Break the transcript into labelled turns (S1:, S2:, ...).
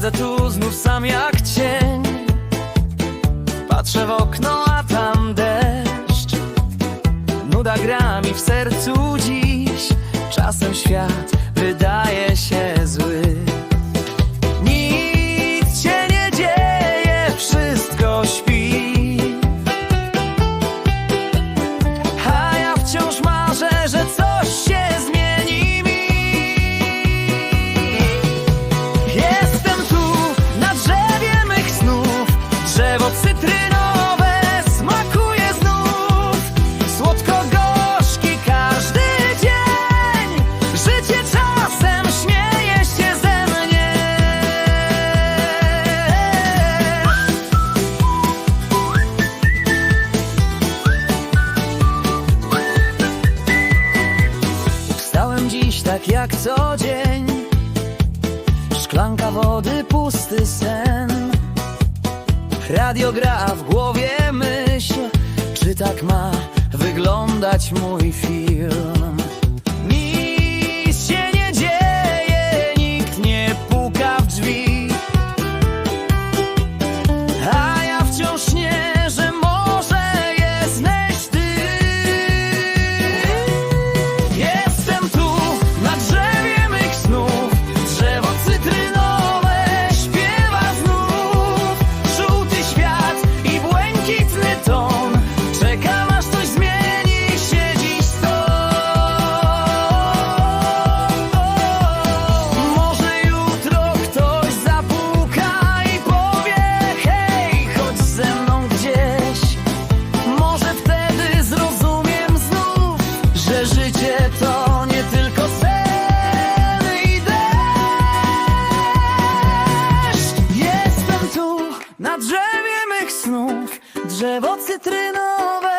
S1: Siedzę tu znów sam jak cień. Patrzę w okno, a tam deszcz. Nuda gra mi w sercu dziś. Czasem świat wydaje się zły. tak jak co dzień. Szklanka wody, pusty sen. Radio gra w głowie myśl. Czy tak ma wyglądać mój film? na drzewie mych snów drzewo cytrynowe.